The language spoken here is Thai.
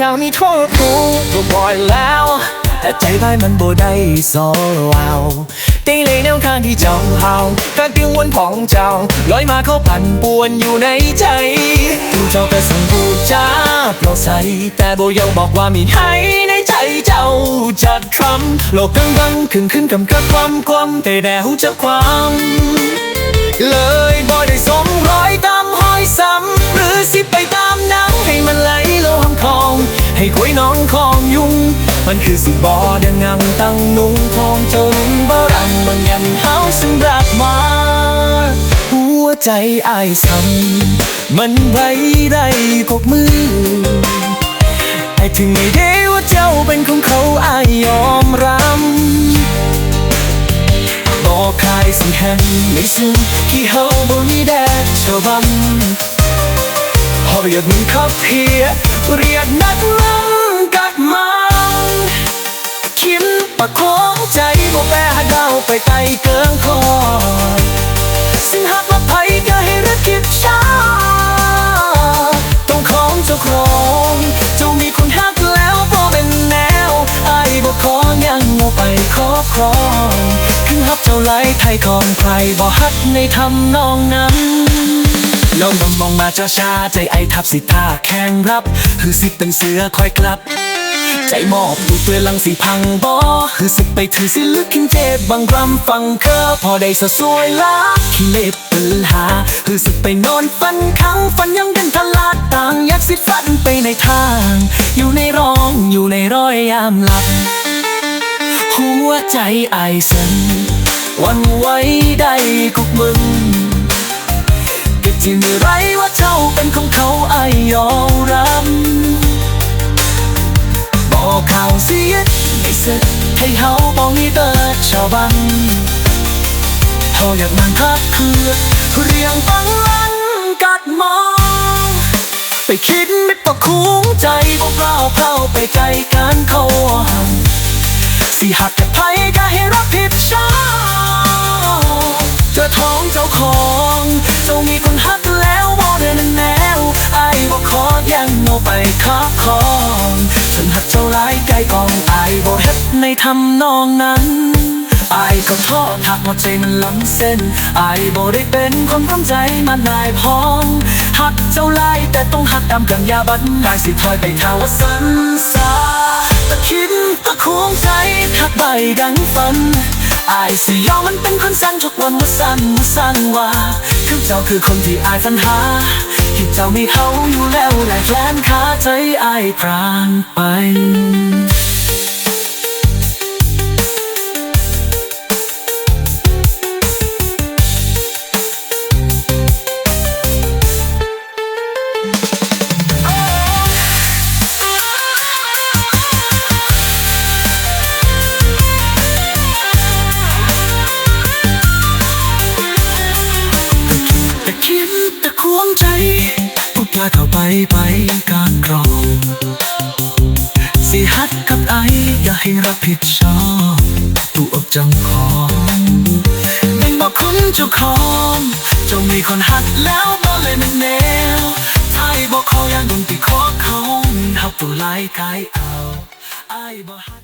ข่าวนี้ทั่วรู้ก็บ่อยแล้ว แต่ใจไปมันบ่ได้สอวาวตีเลยแนวทางที่เจ้าเฮาการกังวลของเจ้าลอยมาเข้าปั่นป่วนอยู่ในใจดูเจ้าก็สั่งพูดจาโปรดใสแต่บ่ยังบอกว่ามีให้ในใจเจ้าจัดคำโลกกังกังขึ้นขึ้นกำกับความความแต่แดวจะความ เลยบ่ได้ ให้คุยน้องคองยุง มันคือสิบ่ดังงามตั้งนุ่งทองจนบ่รังมันยังเฮาซึ่งรักมา หัวใจอายซ้ำมันไว้ได้กกมือไอ้ถึงไม่ได้ว่าเจ้าเป็นของเขาอายยอมรับบอกใครสิแห่งไม่ซึ้งที่เฮาบ่มีแดดชาวบันพอเรียกมึงขับ เรียกนักลังกัดมันคิมปะของใจบ่แปรหาดาวไปไกลเกินคอซึ่งหากว่าไผก็ให้รักคิดช้าต้องของเจ้าของเจ้ามีคนฮักแล้วบ่เป็นแนวไอ้บ่ขอยังเอาไปครอครองคือฮับเจ้าไหลไทยของใครบ่ฮักในทำนองนั้น ลมองมองมาช้าช้าใจไอทับสิท่าแข่งรับ คือสิเป็นเสือคอยกลับ ใจมอบดูเปลือลังสีพังบอคือสึกไปถือสิลึกขึ้นเจ็บบางรำฟังเคอพอได้สะสวยละขี้เล็บปืนหา คือสึกไปนอนฝันขังฝันยังเป็นทลาดต่างอยากสิฝันไปในทาง อยู่ในร้องอยู่ในรอยยามหลับ หัวใจไอสันวันไว้ได้กุกมึง ก็จริงไรว่าเจ้าเป็นของเขาไอยอมรับบอกข่าวเสียดไม่เสร็จให้เฮาบอกมีเบิดชาวบันเฮาอยากมันพักเพื่อเรียงฟังลันกัดมองไปคิดไม่ประคุ้งใจบอกเราเข้าไปใจกันเขาหันสิหัก บอกเฮ็ดในทำนองนั้นไอ้ก็โทษหากว่าใจมันล้ำเส้นไอ้บอกได้เป็นคนพร้อมใจมานายพองหักเจ้าลายแต่ต้องหักดำกันยาบันนายสิถอยไปเท่าสันสาตะคิดตะควงใจทักใบดังฝันอายสิยอมมันเป็นคนสั่งทุกวันว่าสั่นว่าสั่นว่าคือเจ้าคือคนที่อายฝันหาที่เจ้ามีเขาอยู่แล้วและแฟนขาใจอายพรางไป ต่คิดแต่ควงใจพูดยาเข้าไปไปการกรอง สิฮัดกับไออย่าให้รับผิดชอบตัวอกจังของเป็นบอกคุณเจ้าของเจ้ามีคนหักแล้วบอกเลยมันแนวไทยบอกเขายังดนตีขอเขาหับตัวไล่กายเอาไอบอกฮัก